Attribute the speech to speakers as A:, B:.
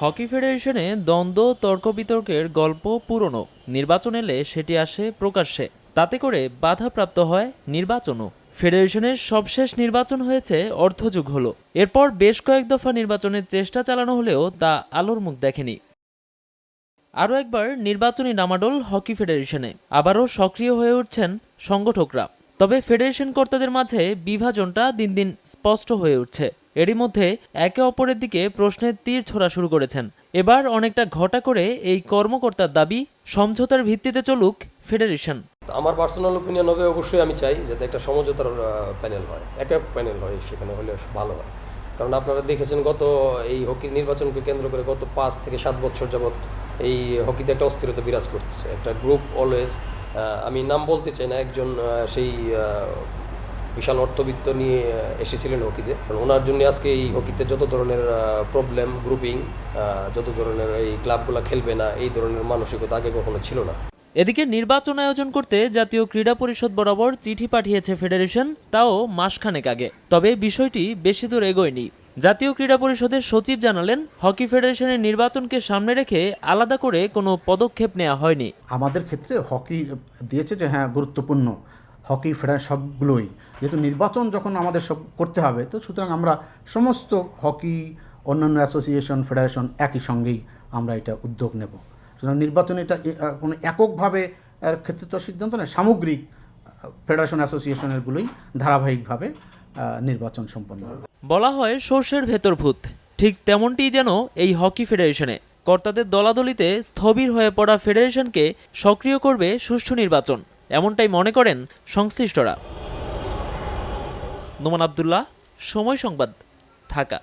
A: Hockey ফেডারেশনে দ্বন্দ্ব তর্ক বিতর্কের গল্প পুরনো। নির্বাচন এলে সেটি আসে প্রকাশ্যে। তাতে করে বাধাপ্রাপ্ত হয় নির্বাচনও। ফেডারেশনের সবশেষ নির্বাচন হয়েছে অর্থযুগ হলো। এরপর বেশ কয়েক দফা নির্বাচনের চেষ্টা চালানো হলেও তা আলোর মুখ দেখেনি। আরও একবার নির্বাচনী ডামাডোল হকি ফেডারেশনে। আবারও সক্রিয় হয়ে উঠছেন সংগঠকরা। তবে ফেডারেশন কর্তাদের মাঝে বিভাজনটা দিন দিন স্পষ্ট হয়ে উঠছে। এরই মধ্যে একে অপরের দিকে প্রশ্নের তীর ছোড়া শুরু করেছেন। এবার অনেকটা ঘটা করে এই কর্মকর্তার দাবি সমঝোতার ভিত্তিতে চলুক ফেডারেশন।
B: আমার পার্সোনাল ওপিনিয়ন হবে, অবশ্যই আমি চাই যাতে একটা সমঝোতার প্যানেল হয়, এক এক প্যানেল হয়, সেখানে হলে ভালো হয়। কারণ আপনারা দেখেছেন গত এই হকির নির্বাচনকে কেন্দ্র করে গত পাঁচ থেকে সাত বছর যাবৎ এই হকিতে একটা অস্থিরতা বিরাজ করতেছে। একটা গ্রুপ অলওয়েজ আমি নাম বলতে চাই না, একজন সেই বিশাল অর্থবিত্ত নিয়ে এসেছিলেন হকিতে। কারণ ওনার জন্য আজকে এই হকিতে যত ধরনের প্রবলেম গ্রুপিং যত ধরনের এই ক্লাবগুলো খেলবে না এই ধরনের মানসিকতা আগে কখনো ছিল না।
A: এদিকে নির্বাচন আয়োজন করতে জাতীয় ক্রীড়া পরিষদ বরাবর চিঠি পাঠিয়েছে ফেডারেশন তাও মাসখানেক আগে। তবে বিষয়টি বেশি দূর এগোয়নি। জাতীয় ক্রীড়া পরিষদের সচিব জানালেন হকি ফেডারেশনের নির্বাচনকে সামনে রেখে আলাদা করে কোনো পদক্ষেপ নেওয়া হয়নি।
C: আমাদের ক্ষেত্রে হকি দিয়েছে যে হ্যাঁ গুরুত্বপূর্ণ। হকি ফেডারেশন সবগুলোই। যেহেতু নির্বাচন যখন আমাদের সব করতে হবে, তো সুতরাং আমরা সমস্ত হকি, অন্যান্য অ্যাসোসিয়েশন, ফেডারেশন একই সঙ্গেই আমরা এটা উদ্যোগ নেব। সুতরাং নির্বাচন এটা কোনো এককভাবে এর ক্ষেত্রে তো সিদ্ধান্ত নয়, সামগ্রিক ফেডারেশন অ্যাসোসিয়েশনেরগুলোই ধারাবাহিকভাবে নির্বাচন সম্পন্ন
A: বলা হয় সর্ষের ভেতর ভূত। ঠিক তেমনটিই যেন এই হকি ফেডারেশনে। কর্তাদের দলাদলিতে স্থবির হয়ে পড়া ফেডারেশনকে সক্রিয় করবে সুষ্ঠু নির্বাচন। এমনটাই মনে করেন সংশ্লিষ্টরা। নোমান আবদুল্লাহ সময় সংবাদ ঢাকা।